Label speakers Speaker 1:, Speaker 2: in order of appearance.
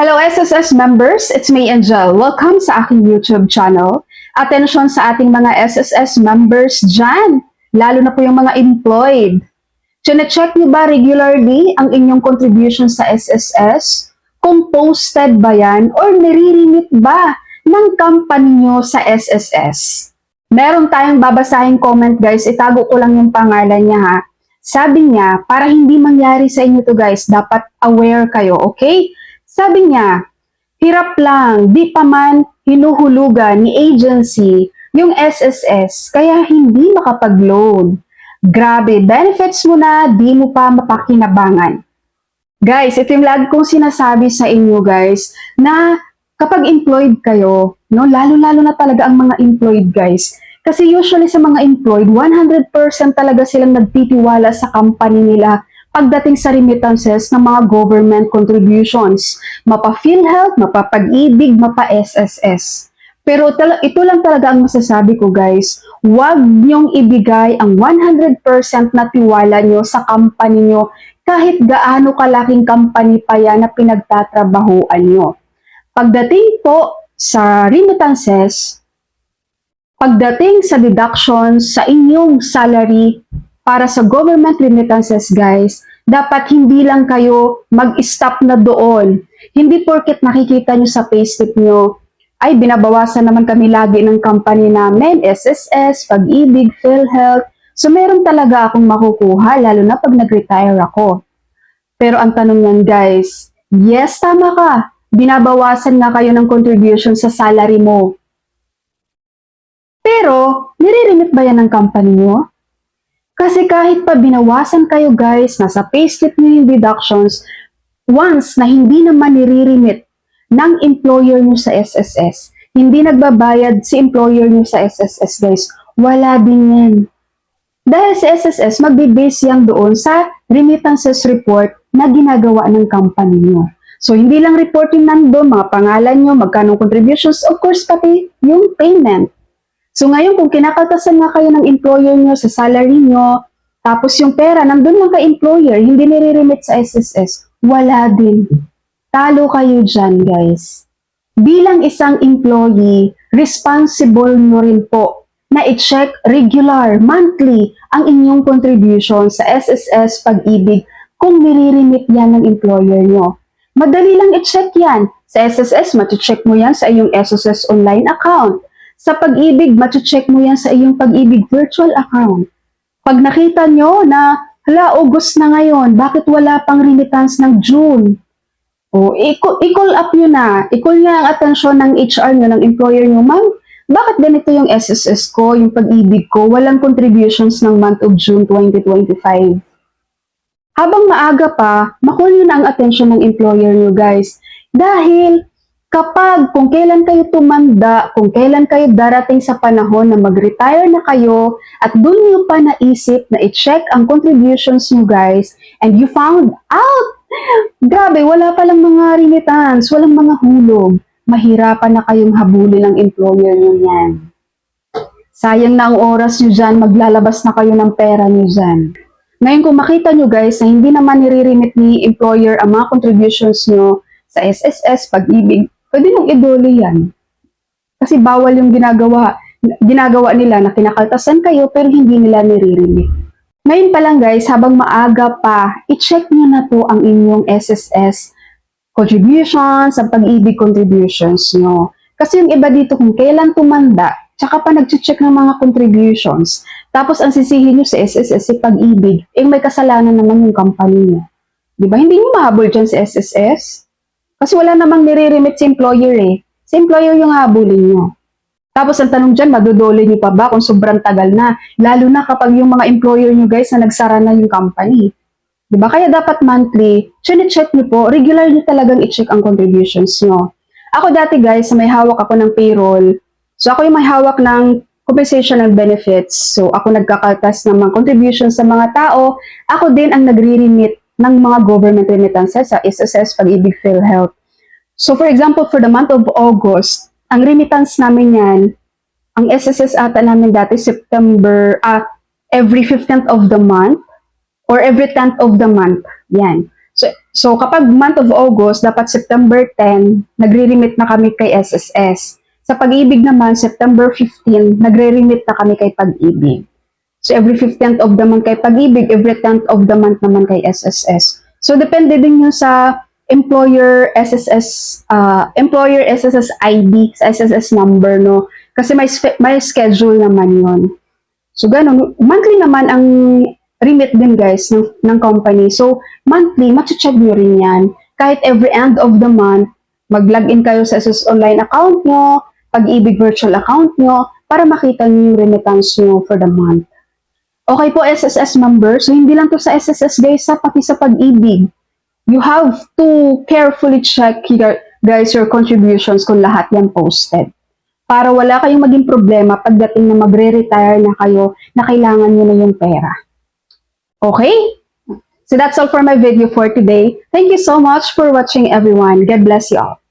Speaker 1: Hello SSS members, it's me Angel. Welcome sa aking YouTube channel. Atensyon sa ating mga SSS members dyan, lalo na po yung mga employed. Chine-check niyo ba regularly ang inyong contribution sa SSS? Kung posted ba yan or niririmit ba ng company nyo sa SSS? Meron tayong babasahing comment guys, itago ko lang yung pangalan niya ha. Sabi niya, para hindi mangyari sa inyo to guys, dapat aware kayo, okay? Sabi niya, hirap lang, di pa man hinuhulugan ni agency yung SSS, kaya hindi makapag-loan. Grabe, benefits mo na, di mo pa mapakinabangan. Guys, ito yung lagi kong sinasabi sa inyo guys, na kapag employed kayo, no, lalo-lalo na talaga ang mga employed guys, kasi usually sa mga employed, 100% talaga silang nagtitiwala sa company nila pagdating sa remittances ng mga government contributions. Mapa PhilHealth, mapa Pag-ibig, mapa SSS. Pero ito lang talaga ang masasabi ko guys, huwag niyong ibigay ang 100% na tiwala niyo sa company niyo kahit gaano kalaking company pa yan na pinagtatrabahuan niyo. Pagdating po sa remittances, pagdating sa deductions sa inyong salary para sa government remittances guys, dapat hindi lang kayo mag-stop na doon. Hindi porket nakikita nyo sa payslip nyo, ay binabawasan naman kami lagi ng company namin, SSS, Pag-ibig, PhilHealth. So meron talaga akong makukuha lalo na pag nag-retire ako. Pero ang tanong yan guys, yes tama ka, binabawasan nga kayo ng contribution sa salary mo. Pero, nire-remit ba yan ng company mo? Kasi kahit pa binawasan kayo guys, nasa payslip nyo yung deductions, once na hindi naman nire-remit ng employer nyo sa SSS, hindi nagbabayad si employer nyo sa SSS guys, wala din yan. Dahil sa SSS, magbe-base yan doon sa remittances report na ginagawa ng company nyo. So, hindi lang reporting nandun, mga pangalan nyo, magkano contributions, of course, pati yung payment. So ngayon, kung kinakaltasan nga kayo ng employer nyo sa salary nyo, tapos yung pera nandun lang kay employer, hindi nire-remit sa SSS, wala din. Talo kayo dyan, guys. Bilang isang employee, responsible nyo rin po na i-check regular, monthly, ang inyong contribution sa SSS pag-ibig kung nire-remit yan ng employer nyo. Madali lang i-check yan. Sa SSS, mati-check mo yan sa iyong SSS online account. Sa pag-ibig, check mo yan sa iyong pag-ibig virtual account. Pag nakita nyo na, hala, August na ngayon, bakit wala pang remittance ng June? O, i-call up nyo na. I-call nyo ang atensyon ng HR nyo, ng employer nyo, ma'am, bakit ganito yung SSS ko, yung pag-ibig ko, walang contributions ng month of June 2025? Habang maaga pa, makul nyo na ang atensyon ng employer nyo, guys. Dahil, kapag kung kailan kayo tumanda, kung kailan kayo darating sa panahon na mag-retire na kayo at doon nyo pa naisip na i-check ang contributions nyo guys and you found out, grabe, wala palang mga remittance, walang mga hulog, mahirapan na kayong habulin ng employer nyo yan. Sayang na ang oras nyo dyan, maglalabas na kayo ng pera nyo dyan. Ngayon kung makita nyo guys na hindi naman nire-remit ni employer ang mga contributions nyo sa SSS, pag-ibig, pwede nang idoli yan. Kasi bawal yung ginagawa, ginagawa nila na kinakaltasan kayo pero hindi nila nire-remit. Ngayon pa lang guys, habang maaga pa, i-check nyo na po ang inyong SSS contributions, ang pag-ibig contributions nyo. Kasi yung iba dito kung kailan tumanda, tsaka pa nag-check ng mga contributions, tapos ang sisihin nyo sa SSS si pag-ibig, eh may kasalanan naman yung company nyo. Di ba? Hindi nyo mahabol dyan sa SSS. Kasi wala namang nire-remit si employer eh. Si employer yung habulin nyo. Tapos ang tanong dyan, madudole nyo pa ba kung sobrang tagal na? Lalo na kapag yung mga employer nyo guys na nagsara na yung company. Ba? Kaya dapat monthly, check nyo po, regular nyo talagang i-check ang contributions nyo. Ako dati guys, may hawak ako ng payroll. So ako yung may hawak ng compensation and benefits. So ako nagkakaltas ng mga contributions sa mga tao. Ako din ang nagre-remit ng mga government remittances sa SSS, Pag-ibig, PhilHealth. So for example, for the month of August, ang remittance namin yan, ang SSS ata namin dati September, at every 15th of the month or every 10th of the month. Yan. So So, kapag month of August, dapat September 10, nagre-remit na kami kay SSS. Sa pag-ibig naman, September 15, nagre-remit na kami kay pag-ibig. So, every 15th of the month kay pag-ibig, every 10th of the month naman kay SSS. So, depende din yun sa employer SSS, uh, employer SSS ID, sa SSS number, no? Kasi may, may schedule naman yun. So, ganun. Monthly naman ang remit din, guys, ng, ng company. So, monthly, check nyo rin yan. Kahit every end of the month, mag-login kayo sa SSS online account nyo, pag-ibig virtual account nyo, para makita nyo yung remittance nyo for the month. Okay po, SSS members. So, hindi lang to sa SSS, guys, sa pati sa pag-ibig. You have to carefully check your, guys, your contributions kung lahat yan posted. Para wala kayong maging problema pagdating na magre-retire na kayo na kailangan nyo na yung pera. Okay? So that's all for my video for today. Thank you so much for watching everyone. God bless you all.